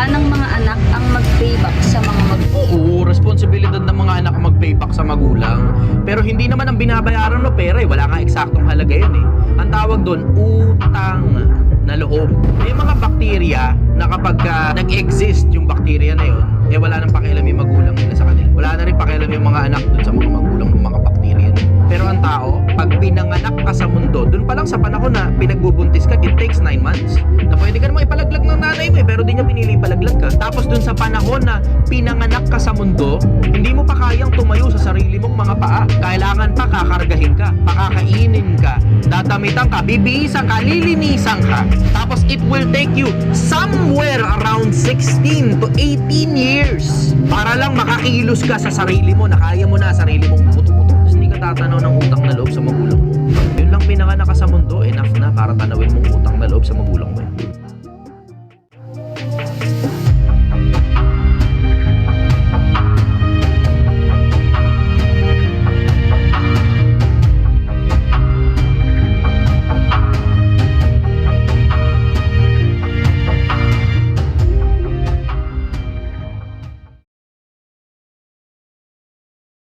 Ng mga anak ang mag-payback sa mga magulang. Oo, responsibilidad ng mga anak ang mag-payback sa magulang. Pero hindi naman ang binabayaran ng pera eh. Wala nga eksaktong halaga yan eh. Ang tawag doon, utang na loob. May mga bakterya na kapag uh, nag-exist yung bakterya na yun, eh wala nang pakialam yung magulang nila sa kanila. Wala na rin pakialam yung mga anak doon sa mga magulang ng mga bakterya na. Pero ang tao, pag pinanganak ka sa mundo, doon pa lang sa panahon na pinagbubuntis ka, it takes 9 months nanay mo eh, pero di niya pinili ipalaglag ka. Tapos dun sa panahon na pinanganak ka sa mundo, hindi mo pa kayang tumayo sa sarili mong mga paa. Kailangan pa kakargahin ka, pakakainin ka, dadamitan ka, bibihisan ka, lilinisan ka. Tapos it will take you somewhere around 16 to 18 years para lang makakilos ka sa sarili mo na kaya mo na sarili mong puto-puto. Hindi ka tatanaw ng utang na loob sa magulang mo. Yun lang pinanganak ka sa mundo, enough na para tanawin mong utang na loob sa magulang